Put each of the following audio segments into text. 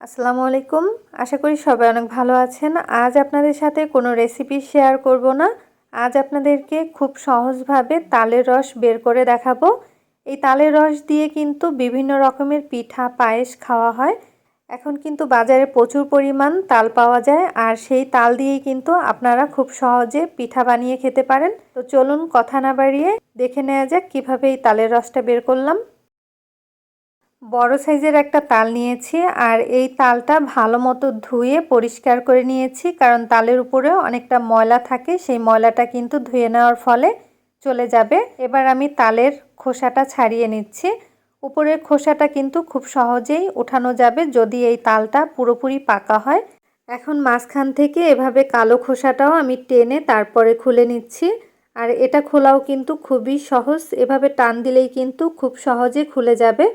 আসসালামু আলাইকুম। আশা করি সবাই অনেক ভালো আছেন। আজ আপনাদের সাথে কোনো রেসিপি শেয়ার করব না। আজ আপনাদেরকে খুব সহজভাবে তালের রস বের করে দেখাবো। এই তালের রস দিয়ে কিন্তু বিভিন্ন রকমের পিঠা, পায়েস খাওয়া হয়। এখন কিন্তু বাজারে প্রচুর পরিমাণ তাল পাওয়া যায় আর সেই তাল দিয়েই কিন্তু আপনারা খুব সহজে পিঠা বানিয়ে খেতে পারেন। তো চলুন কথা না বাড়িয়ে দেখে নেওয়া যাক কীভাবে এই তালের রসটা বের করলাম। বড় সাইজের একটা তাল নিয়েছি আর এই তালটা ভালো মতো ধুয়ে পরিষ্কার করে নিয়েছি, কারণ তালের উপরেও অনেকটা ময়লা থাকে, সেই ময়লাটা কিন্তু ধুয়ে নেওয়ার ফলে চলে যাবে। এবার আমি তালের খোসাটা ছাড়িয়ে নিচ্ছি। উপরের খোসাটা কিন্তু খুব সহজেই উঠানো যাবে যদি এই তালটা পুরোপুরি পাকা হয়। এখন মাঝখান থেকে এভাবে কালো খোসাটাও আমি টেনে তারপরে খুলে নিচ্ছি। আর এটা খোলাও কিন্তু খুবই সহজ, এভাবে টান দিলেই কিন্তু খুব সহজে খুলে যাবে।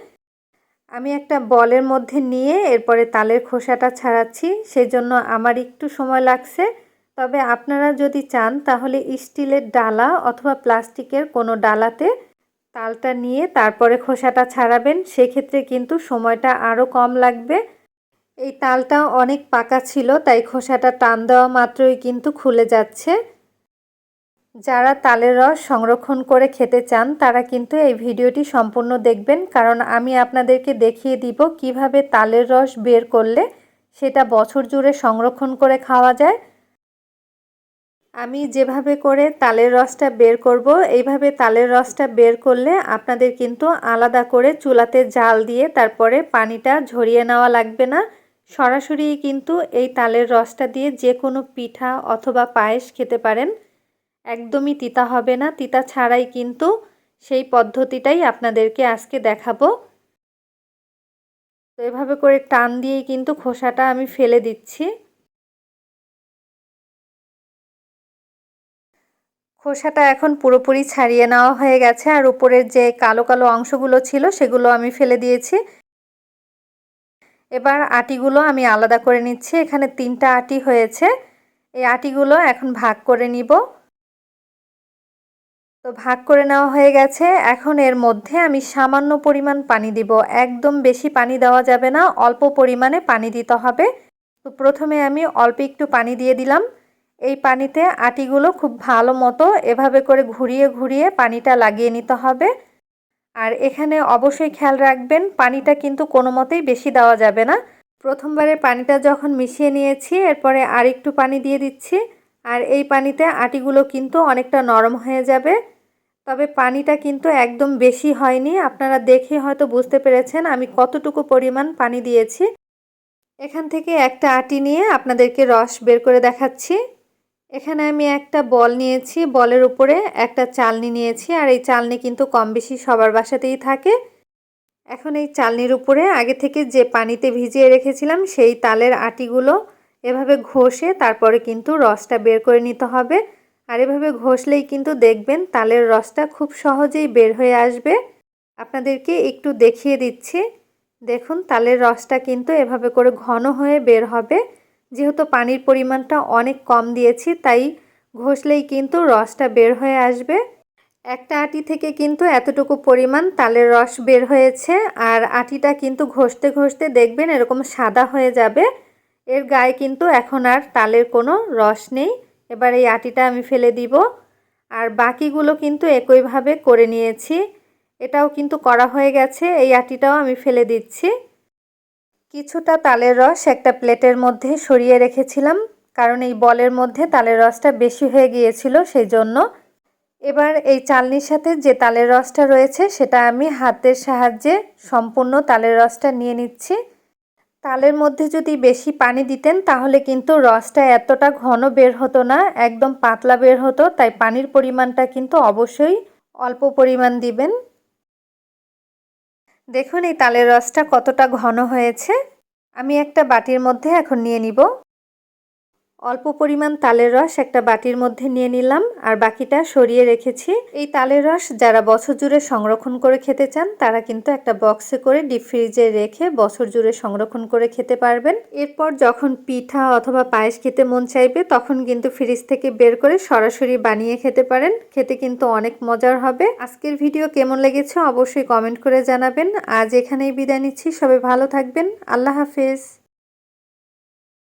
আমি একটা বলের মধ্যে নিয়ে এরপরে তালের খোসাটা ছাড়াচ্ছি, সেজন্য আমার একটু সময় লাগছে। তবে আপনারা যদি চান, তাহলে স্টিলের ডালা অথবা প্লাস্টিকের কোনো ডালাতে তালটা নিয়ে তারপরে খোসাটা ছাড়াবেন, সেক্ষেত্রে কিন্তু সময়টা আরও কম লাগবে। এই তালটা অনেক পাকা ছিল, তাই খোসাটা টান দেওয়া মাত্রই কিন্তু খুলে যাচ্ছে। যারা তালের রস সংরক্ষণ করে খেতে চান, তারা কিন্তু এই ভিডিওটি সম্পূর্ণ দেখবেন। কারণ আমি আপনাদেরকে দেখিয়ে দিব কীভাবে তালের রস বের করলে সেটা বছর জুড়ে সংরক্ষণ করে খাওয়া যায়। আমি যেভাবে করে তালের রসটা বের করব, এইভাবে তালের রসটা বের করলে আপনাদের কিন্তু আলাদা করে চুলাতে জাল দিয়ে তারপরে পানিটা ঝরিয়ে নেওয়া লাগবে না। সরাসরি কিন্তু এই তালের রসটা দিয়ে যে কোনো পিঠা অথবা পায়েস খেতে পারেন। একদমই তিতা হবে না, তিতা ছাড়াই কিন্তু সেই পদ্ধতিটাই আপনাদেরকে আজকে দেখাবো। তো এভাবে করে টান দিয়েই কিন্তু খোসাটা আমি ফেলে দিচ্ছি। খোসাটা এখন পুরোপুরি ছাড়িয়ে নেওয়া হয়ে গেছে আর উপরের যে কালো কালো অংশগুলো ছিল সেগুলো আমি ফেলে দিয়েছি। এবার আটিগুলো আমি আলাদা করে নিচ্ছি। এখানে তিনটা আটি হয়েছে। এই আটিগুলো এখন ভাগ করে নিব। তো ভাগ করে নেওয়া হয়ে গেছে। এখন এর মধ্যে আমি সামান্য পরিমাণ পানি দিব। একদম বেশি পানি দেওয়া যাবে না, অল্প পরিমাণে পানি দিতে হবে। তো প্রথমে আমি অল্প একটু পানি দিয়ে দিলাম। এই পানিতে আটিগুলো খুব ভালো মতো এভাবে করে ঘুরিয়ে ঘুরিয়ে পানিটা লাগিয়ে নিতে হবে। আর এখানে অবশ্যই খেয়াল রাখবেন, পানিটা কিন্তু কোনো মতেই বেশি দেওয়া যাবে না। প্রথমবারে পানিটা যখন মিশিয়ে নিয়েছি, এরপরে আর একটু পানি দিয়ে দিচ্ছি। আর এই পানিতে আটিগুলো কিন্তু অনেকটা নরম হয়ে যাবে। তবে পানিটা কিন্তু একদম বেশি হয়নি। আপনারা দেখে হয়তো বুঝতে পেরেছেন আমি কতটুকু পরিমাণ পানি দিয়েছি। এখান থেকে একটা আটি নিয়ে আপনাদেরকে রস বের করে দেখাচ্ছি। এখানে আমি একটা বল নিয়েছি, বলের উপরে একটা চালনি নিয়েছি আর এই চালনি কিন্তু কম বেশি সবার বাসাতেই থাকে। এখন এই চালনির উপরে আগে থেকে যে পানিতে ভিজিয়ে রেখেছিলাম সেই তালের আটিগুলো এভাবে ঘষে তারপরে কিন্তু রসটা বের করে নিতে হবে। আর এভাবে ঘষলেই কিন্তু দেখবেন তালের রসটা খুব সহজেই বের হয়ে আসবে। আপনাদেরকে একটু দেখিয়ে দিচ্ছি। দেখুন, তালের রসটা কিন্তু এভাবে করে ঘন হয়ে বের হবে। যেহেতু পানির পরিমাণটা অনেক কম দিয়েছি, তাই ঘষলেই কিন্তু রসটা বের হয়ে আসবে। একটা আটি থেকে কিন্তু এতটুকু পরিমাণ তালের রস বের হয়েছে আর আটিটা কিন্তু ঘষতে ঘষতে দেখবেন এরকম সাদা হয়ে যাবে। এর গায়ে কিন্তু এখন আর তালের কোনো রস নেই। এবার এই আটিটা আমি ফেলে দিব। আর বাকিগুলো কিন্তু একইভাবে করে নিয়েছি। এটাও কিন্তু করা হয়ে গেছে। এই আটিটাও আমি ফেলে দিচ্ছি। কিছুটা তালের রস একটা প্লেটের মধ্যে সরিয়ে রেখেছিলাম, কারণ এই বলের মধ্যে তালের রসটা বেশি হয়ে গিয়েছিল সেই জন্য এবার এই চালনির সাথে যে তালের রসটা রয়েছে, সেটা আমি হাতের সাহায্যে সম্পূর্ণ তালের রসটা নিয়ে নিচ্ছি। তালের মধ্যে যদি বেশি পানি দিতেন, তাহলে কিন্তু রসটা এতটা ঘন বের হতো না, একদম পাতলা বের হতো, তাই পানির পরিমাণটা কিন্তু অবশ্যই অল্প পরিমাণ দিবেন। দেখুন এই তালের রসটা কতটা ঘন হয়েছে। আমি একটা বাটির মধ্যে এখন নিয়ে নিব। অল্প পরিমাণ তালের রস একটা বাটির মধ্যে নিয়ে নিলাম, আর বাকিটা সরিয়ে রেখেছি। এই তালের রস যারা বছর জুড়ে সংরক্ষণ করে খেতে চান, তারা কিন্তু একটা বক্সে করে ডিপ ফ্রিজে রেখে বছর জুড়ে সংরক্ষণ করে খেতে পারবেন। এরপর যখন পিঠা অথবা পায়েস খেতে মন চাইবে, তখন কিন্তু ফ্রিজ থেকে বের করে সরাসরি বানিয়ে খেতে পারেন। খেতে কিন্তু অনেক মজার হবে। আজকের ভিডিও কেমন লেগেছে অবশ্যই কমেন্ট করে জানাবেন। আজ এখানেই বিদায় নিচ্ছি। সবাই ভালো থাকবেন। আল্লাহ হাফেজ।